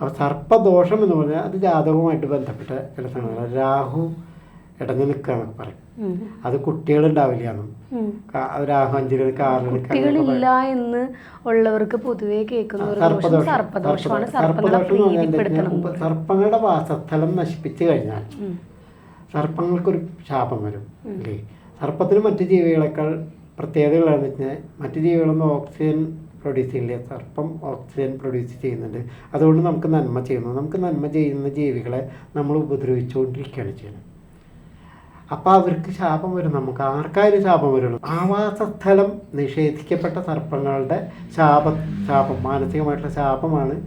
അപ്പോൾ സർപ്പദോഷം എന്ന് പറഞ്ഞാൽ അത് ജാതകവുമായിട്ട് ബന്ധപ്പെട്ട ചില സംഗതികൾ രാഹു ഇടഞ്ഞു നിൽക്കുക എന്നൊക്കെ പറയും. അത് കുട്ടികളുണ്ടാവില്ല എന്നും. രാഹു അഞ്ചിൽ കുട്ടികളില്ല എന്ന് ഉള്ളവർക്ക് പൊതുവെ കേൾക്കുന്ന സർപ്പദോഷമാണ്. സർപ്പങ്ങളുടെ വാസസ്ഥലം നശിപ്പിച്ചു കഴിഞ്ഞാൽ. സർപ്പങ്ങൾക്കൊരു ശാപം വരും. അല്ലേ? സർപ്പത്തിന് മറ്റു ജീവികളെക്കാൾ പ്രത്യേകതകളാണെന്ന് വെച്ചാൽ മറ്റു ജീവികളൊന്നും ഓക്സിജൻ പ്രൊഡ്യൂസ് ചെയ്യില്ല? സർപ്പം ഓക്സിജൻ പ്രൊഡ്യൂസ് ചെയ്യുന്നുണ്ട്. അതുകൊണ്ട് നമുക്ക് നന്മ ചെയ്യുന്നു. നമുക്ക് നന്മ ചെയ്യുന്ന ജീവികളെ നമ്മൾ ഉപദ്രവിച്ചുകൊണ്ടിരിക്കുകയാണ് ചെയ്യുന്നത്. അപ്പോൾ അവർക്ക് ശാപം വരും. നമുക്ക് ആർക്കായാലും ശാപം വരുള്ളൂ. ആവാസസ്ഥലം നിഷേധിക്കപ്പെട്ട സർപ്പങ്ങളുടെ ശാപ ശാപം മാനസികമായിട്ടുള്ള ശാപമാണ്